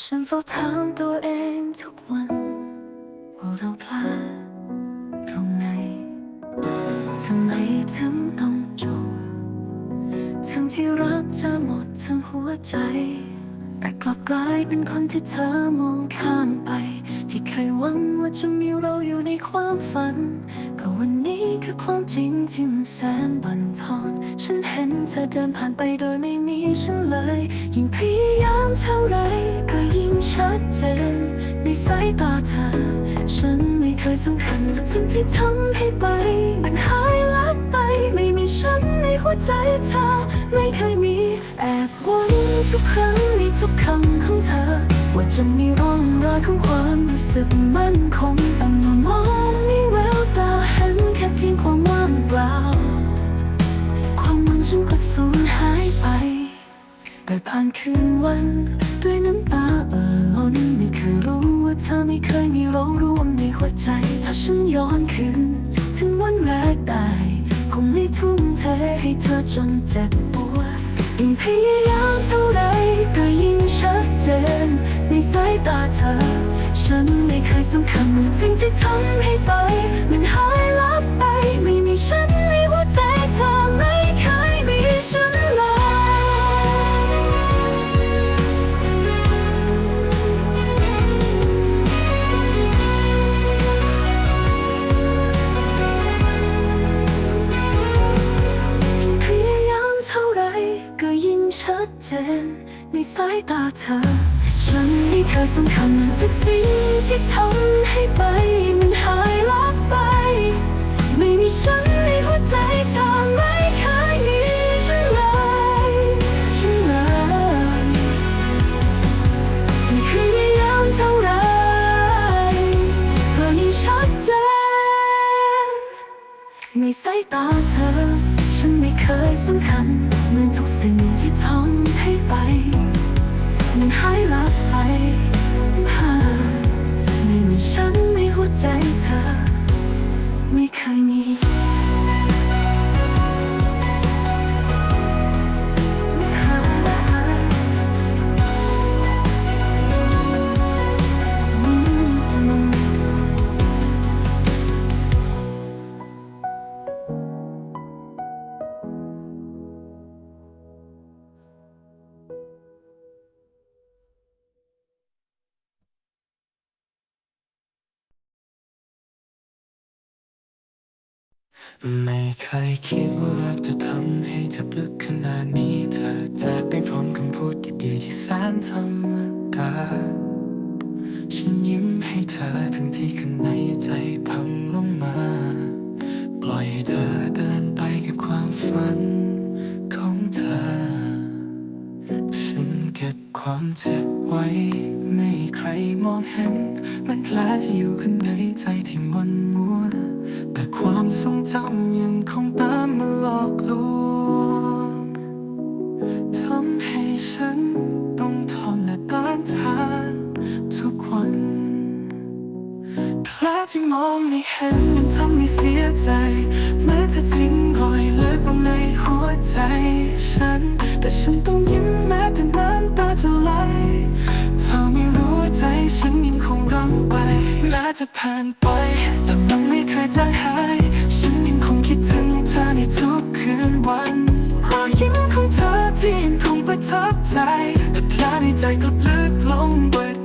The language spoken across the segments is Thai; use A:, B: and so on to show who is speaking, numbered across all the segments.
A: ฉันเฝ้าถามตัวเองทุกวัน ว่าเราพลาดตรงไหนทำไมถึงต้องจบทั้งที่รักเธอหมดทั้งหัวใจ แต่กลับกลายเป็นคนที่เธอมองข้ามไป ที่เคยหวังว่าจะมีเราอยู่ในความฝัน คือความจริงที่มันแสนบันทอน ฉันเห็นเธอเดินผ่านไปโดยไม่มีฉันเลย ยิ่งพยายามเท่าไรก็ยิ่งชัดเจน ในสายตาเธอ ฉันไม่เคยสำคัญกับสิ่งที่ทำให้ไป มันหายลับไป ไม่มีฉันในหัวใจเธอ ไม่เคยมีแอบหวังทุกครั้งในทุกคำของเธอว่าจะมีร่องรอยของความรู้สึกมั่นคงแต่มื่อมองในแวว พียงความว่างเปล่า ความหวังฉันกลับสูญหายไปแต่ผ่านคืนวัน ด้วยน้ำตาเอ่อล้นไม่เคยรู้ว่าเธอไม่เคยมีเราร่วมในหัวใจ ถ้าฉันย้อนคืนถึงวันแรกได้คงไม่ทุ่มเทให้เธอจนเจ็บปวดยิ่งพยายามเท่าไรก็ยิ่งชัดเจนในสายตาเธอ ฉันไม่เคยสำคัญสิ่งที่ทำให้ไป มันหายลับไปไม่มีฉัน ที่ทำให้ไปมันหายลับไป ไม่มีฉันในหัวใจเธอไม่เคยมีฉันเลยฉันเลยไม่พยายามเท่าไรก็ยิ่งชัดเจนในสายตาเธอ ฉันไม่เคยสำคัญเหมือนทุกสิ่งที่ทำ ใน ไม่เคย
B: คิดว่ารักจะทำให้เธอลึกขนาดนี้ เธอจากไปพร้อมคำพูดดีๆที่แสนธรรมดาฉันยิ้มให้เธอทั้งที่ข้างในใจพังลงมา ปล่อยให้เธอเดินไปกับความฝันของเธอ ฉันเก็บความเจ็บไว้ ไม่ใครมองเห็น มันแผลที่อยู่ข้างในใจที่มันมัว ความทรงจำยังคงตามมาหลอกลวงทำให้ฉันต้องทนและต้านทานทุกวันแผลที่มองไม่เห็นยังทำให้เสียใจเมื่อเธอทิ้งรอยลึกลงในหัวใจฉัน แต่ฉันต้องยิ้มแม้แต่น้ำตาจะไหลเธอไม่รู้ใจฉันยังคงร้องไปแม้จะผ่านไปแต่ เคยจางหาย ฉันยังคงคิดถึงเธอในทุกคืนวันรอยยิ้มของเธอที่ยังคงประทับใจแต่แผลในใจก็ลึกลงกว่าเดิ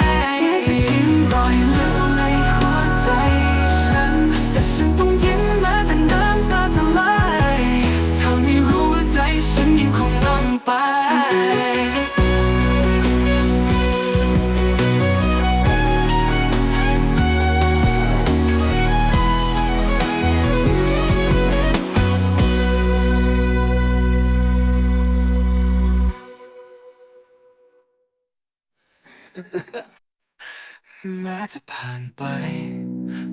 B: night. แม้จะผ่านไป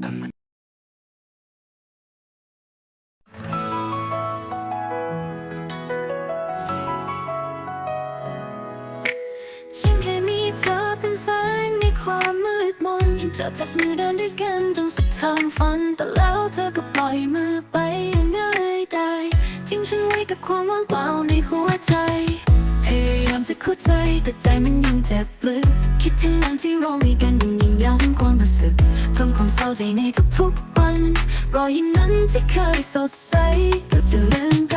B: แต่มัน
A: ฉันแค่มีเธอเป็นแสงในความมืดมนเห็นเธอจับมือเดินด้วยกันจนสุดทางฝัน แต่แล้วเธอก็ปล่อยมือไปอย่างง่ายดายทิ้งฉันไว้กับความว่างเปล่าในหัวใจ ยายามจะเข้าใจแต่ใจมันยังเจ็บลึกคิดถึงวันที่เรามีกันยังยิ่งย้ำความรู้สึกเพิ่มความเศร้าใจในทุกๆวัน รอยยิ้มนั้นที่เคยสดใสเกือบจะลืม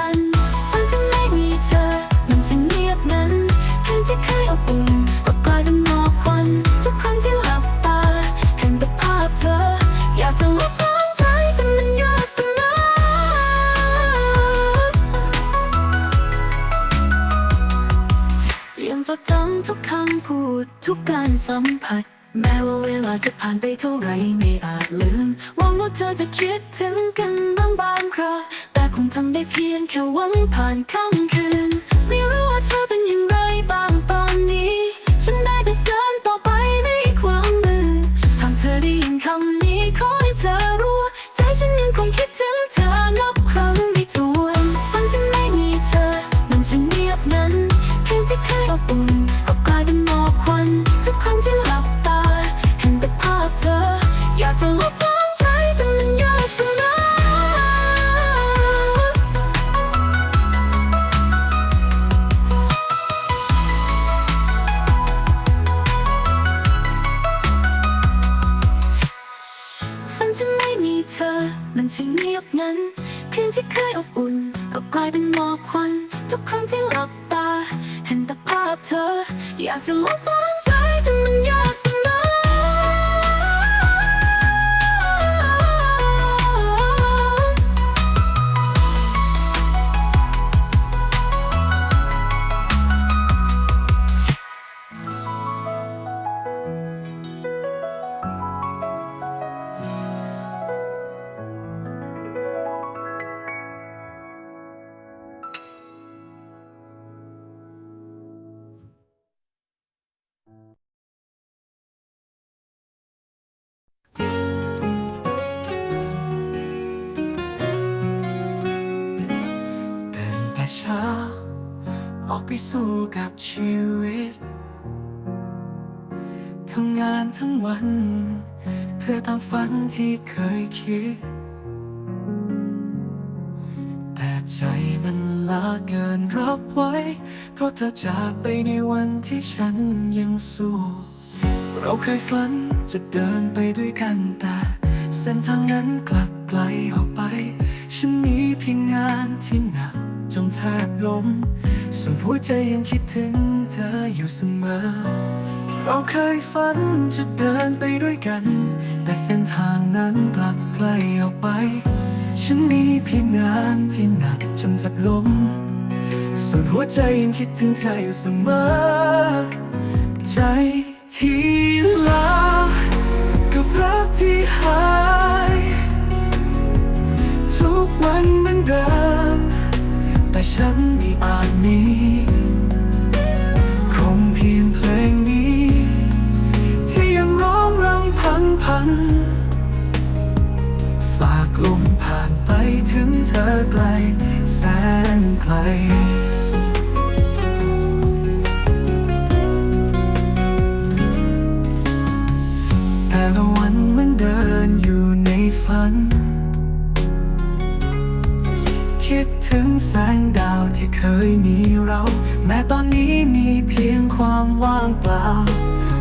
A: ทุกคำพูด ทุกการสัมผัส แม้ว่าเวลาจะผ่านไปเท่าไรไม่อาจลืมหวังว่าเธอจะคิดถึงกันบ้างบางคราแต่คงทำได้เพียงแค่หวังผ่านค่ำคืน ไม่รู้ว่าเธอ อยา สู้กับ
B: ชีวิตทำงานทั้งวัน เพื่อตามฝันที่เคยคิด แต่ใจมันลาเกินรับไว้ เพราะเธอจากไปในวันที่ฉันยังสู้ เราเคยฝันจะเดินไปด้วยกันแต่เส้นทางนั้นกลับไกลออกไป ฉันมีเพียงงานที่หนักจนแทบล้ม ส่วนหัวใจยังคิดถึงเธออยู่เสมอ เราเคยฝันจะเดินไปด้วยกัน แต่เส้นทางนั้นกลับไกลออกไป ฉันมีเพียงงานที่หนักจนแทบล้มส่วนหัวใจยังคิดถึงเธออยู่เสมอ ใจที่ลา ไกลแต่ละวันมันเดินอยู่ในฝัน คิดถึงแสงดาวที่เคยมีเรา แม้ตอนนี้มีเพียงความว่างเปล่า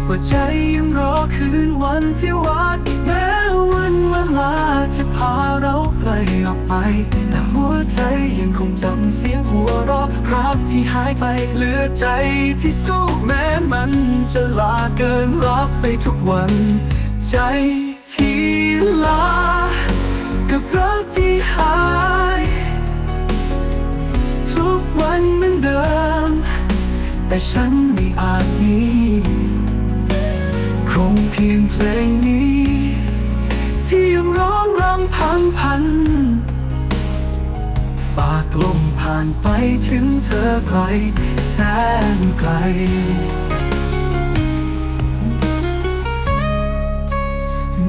B: หัวใจยังรอคืนวันที่วาดแม้วันเวลาจะพาเราไกลออกไป ใจยังคงจำเสียงหัวเราะรักที่หายไปเหลือใจที่สู้แม้มันจะลาเกินรับไปทุกวัน ใจที่ลากับรักที่หาย ทุกวันเหมือนเดิม แต่ฉันไม่อาจมีคงเพียงเพลงนี้ ที่ยังร้องรำพันพันานไปถึงเธอไกลแสนไกล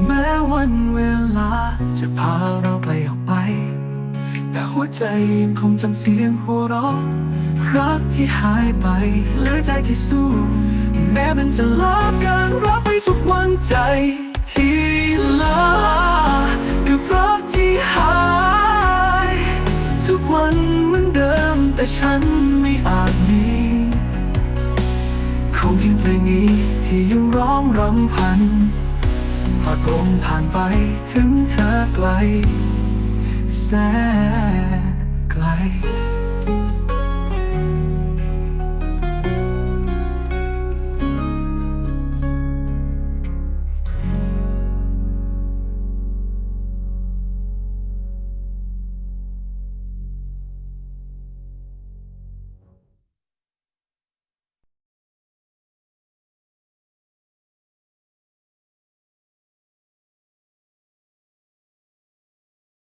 B: แม้วันเวลาจะพาเราไกลออกไป แต่หัวใจยังคงจำเสียงหัวเราะรักที่หายไปหรือใจที่สู้แม้มันจะลากกันรับไปทุกวันใจที่ลากับรักที่หาย ทุกวัน แต่ฉันไม่อาจมีคงเพียงเพลงนี้ที่ยังร้องรำพันพอดลมผ่านไปถึงเธอไกลแสนไกล